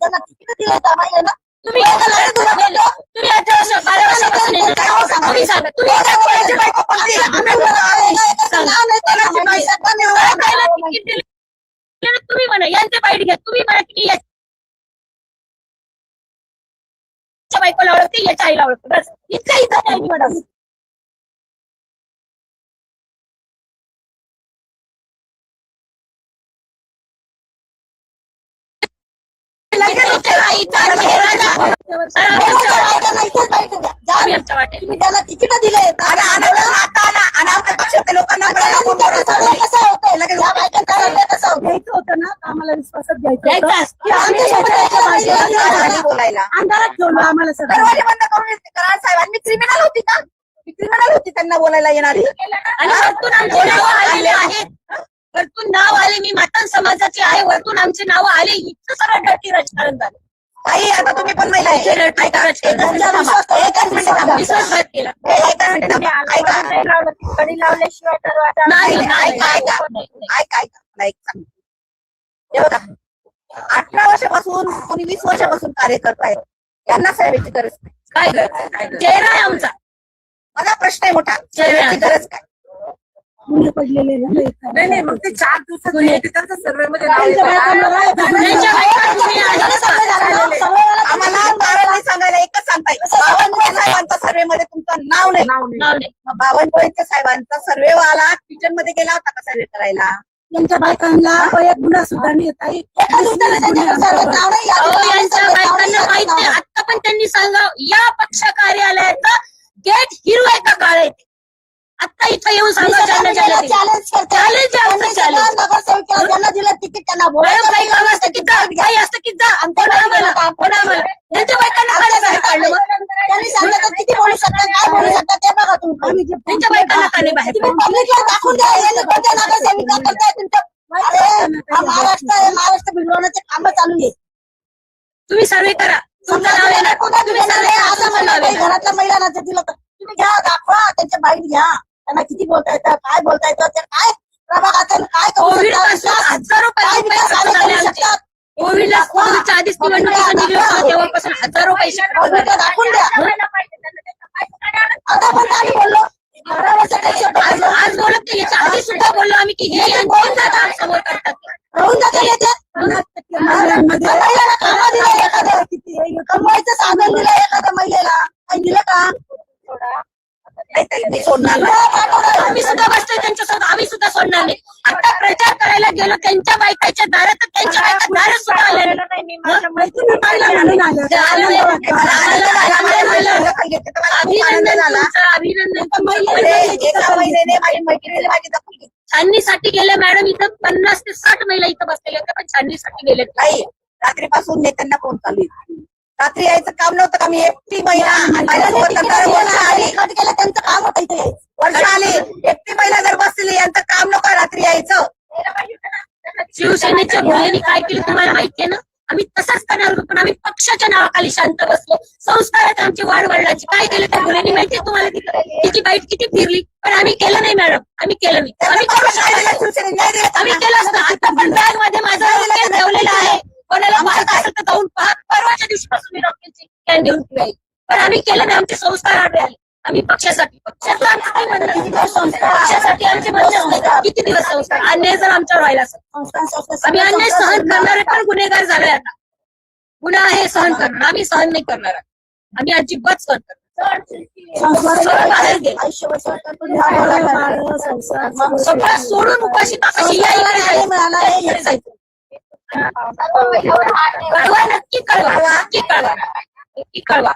त्यांना तिकीट दिले तर तुम्ही तुम्ही अठरा वर्ष बारा वर्षापासून तुम्ही सांगा तुम्ही काय पोराची बायको कोणती? तुम्ही म्हणा यांचे बाईट घ्या. तुम्ही म्हणा की याच्या बायकोला ओळखते याच्या आईला ओळखते. बस. इतकं इथं नाही मॅडम. त्यांना तिकीट दिले लोकांना? कसं होतंय? लगेच होतो घ्यायचं होतं ना? आम्हाला विश्वासात घ्यायचं बोलायला. अंधारात ठेवलं आम्हाला सगळं. बंद करून. कराड साहेब मी क्रिमिनल होती का? क्रिमिनल होती त्यांना बोलायला येणारी. आणि वरतून आमची नावं आलेली आहेत. वरतून नाव आले. मी मातन समाजाची आहे. वरतून आमची नावं आले. इतकं सगळं डटी राजकारण झालं. आई आता तुम्ही पण महिला आहे. डटी राजकारण त्यांचा विश्वास तर एकच मिनिट थांबा. विश्वासघात केला एकच मिनिट थांबा. ऐका कडी लावल्याशिवाय तर वाटा नाही नाही, नाही ऐका, ऐका. नाही. ऐका ऐका मला एक सांग हे बघा अठरा वर्षापासून कोणी वीस वर्षापासून कार्य करतायत यांना सेवेची गरज नाही काय गरज? चेहरा आहे आमचा माझा प्रश्न आहे मोठा सेवेची गरज काय मुलं पडलेले ना ते एका- नाही नाही मग ते चार दिवसात त्यांचा सर्वे मध्ये नाव त्यांच्या येतं. बायकांना राय- त्यांच्या बायका तुम्ही आले. आम्हाला कारण नाही सांगायला एकच सांगताय बावनकुळे साहेबांचा सर्वे मध्ये तुमचं नाव नाही. नाव नाही. मग बावनकुळेच्या साहेबांचा सर्वे वाला किचनमध्ये गेला होता का सर्वे करायला? त्यांच्या बायकांना एक गुन्हा सुद्धा नाही येत आहे. अहो, यांच्या बायकांना माहीत नाही. आता पण त्यांनी सांगा या पक्ष कार्यालयाचं गेट हिरवं का काळ आहे. ते? आता इथं येऊन सांगा. चॅलेंज आहे ज्यांना दिलं तिकीट त्यांना असतं की काही असतं की जा. त्यांच्या बायकांना काय बाहेर काढलं. मग? त्यांनी सांगितलं किती बोलू शकतात काय बोलू शकतात ते बघा तुम्ही. त्यांच्या बायकांना का नाही बाहेर. तुम्ही पब्लिकला दाखवून द्या. कोणत्या नगरसेविका करताय तुमच्या महाराष्ट्र आहे महाराष्ट्र बिघडवण्याचे काम चालू आहे तुम्ही सर्वे करा. तुमचं नाव येणार. तुम्ही सर्वे असं येणार. घरातल्या महिलांना दिलं तर. तुम्ही घ्या दाखवा त्यांच्या बाईट घ्या. त्यांना किती बोलता येतं काय बोलता येतं ते काय प्रभागाचं काय करू कोविड हजारो काय आधीच तेव्हापासून पैसे झाले. दाखवून द्या. आता पण आम्ही बोललो. आज आज बोलत नाही याच्या आधी सुद्धा बोललो आम्ही की हे जातात समोर करतात. राहून याच्यात कमवायचं साधन दिलं एखाद्या महिलेला. काही दिलं का? मी सोडणार नाही. आम्ही सुद्धा बसतोय त्यांच्यासोबत. आम्ही सुद्धा सोडणार नाही. आता प्रचार करायला गेलो त्यांच्या बायकाच्या दारात त्यांच्या बायका दारात सुद्धा आल्या छाननीसाठी गेल्या मॅडम इथं पन्नास ते साठ महिला इथं बसलेल्या होत्या पण छाननीसाठी गेल्या नाही रात्रीपासून नेत्यांना फोन चालू रात्री यायचं काम नव्हतं का? मी एकटी महिला त्यांचं काम होतं इथे. वर्ष आली. एकटी महिला जर बसली यांचं काम नको रात्री यायचं. शिवसेनेच्या मुलांनी काय केलं तुम्हाला माहितीये ना? आम्ही तसंच करणार होतो पण आम्ही पक्षाच्या नावाखाली शांत बसलो. संस्कारात आमची वाढ वडिलांची. काय केलं त्या मुलांनी माहितीये तुम्हाला तिथं? तिची बाईट किती फिरली? पण आम्ही केलं नाही मॅडम. आम्ही केलं नाही. आम्ही? केलं असतं. आता पण बॅगमध्ये माझं ठेवलेलं आहे. कोणाला माहीत असेल तर जाऊन पहा. परवाच्या दिवशीपासून मी रॉकेटची कॅन घेऊन ठेवली पण आम्ही केलं नाही. आमचे संस्कार आडवे आले. आम्ही पक्षासाठी. पक्षासाठी आमचे. किती दिवस संस्कार? अन्याय जर आमच्यावर व्हायला असेल. आम्ही अन्याय सहन करणारे पण गुन्हेगार झालोय आता. गुन्हा आहे सहन करणार. आम्ही सहन नाही करणार आम्ही अजिबात सहन करणार सगळं सोडून उपाशी या न्याय जायचं. कळवा नक्की कळवा नक्की कळवा नक्की कळवा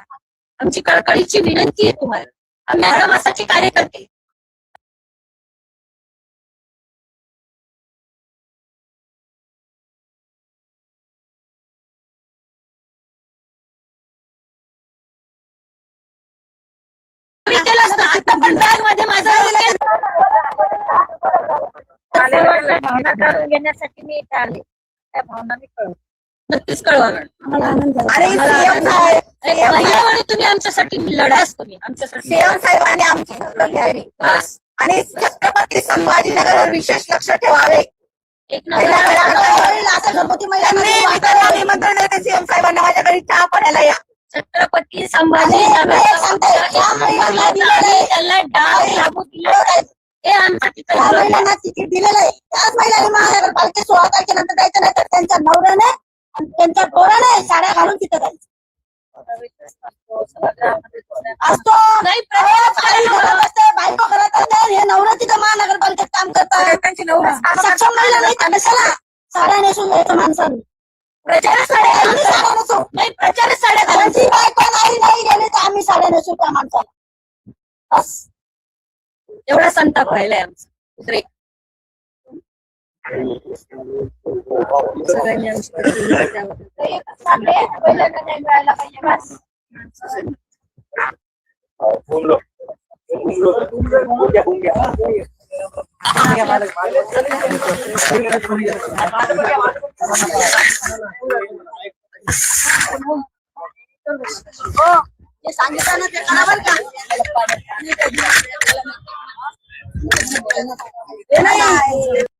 आमची कळकळीची विनंती आहे तुम्हाला आम्ही असाची कार्यकर्ते माझं घेण्यासाठी मी इथे आले. त्या भावना मी कळू नक्कीच कळवा. मॅडम आम्हाला आनंद झाला. आणि सीएम साहेब. एक महिलावाणी तुम्ही आमच्यासाठी लढाच तुम्ही आमच्यासाठी. सीएम साहेबांनी आमची दखल घ्यावी. बस. आणि छत्रपती संभाजीनगरवर विशेष लक्ष ठेवावे. एक नंबर. असं गणपती त्यांनी. निमंत्रण देते सीएम साहेब छत्रपती संभाजी आणि महाराज एक सांगते, या महिलांना दिलेलं आहे. त्यांना डाग लागू दिले. महिलांना तिकीट दिलेलं आहे. त्याच महिलांनी महानगरपालिका सोळा तारखेनंतर जायचं नाही तर त्यांच्या नवऱ्याने त्यांच्या पोराने साड्या घालून तिथे जायचं. असतो. बायको घरात असते. हे नवरा तिथं महानगरपालिकेत काम करतात त्यांची नवरा. सक्षम महिला नाही तर कशाला? साड्या नेसून जायचं माणसाने प्रचार साड्या नेसू. नाही प्रचार साड्या घालायची बायको नाही नाही गेली तर आम्ही साड्या नेसू त्या माणसाला. बस. एवढा संताप राहिलाय आमचा उद्रेक. सगळ्यांनी हो, सांगितलं ना ते करावं का Ele é mais.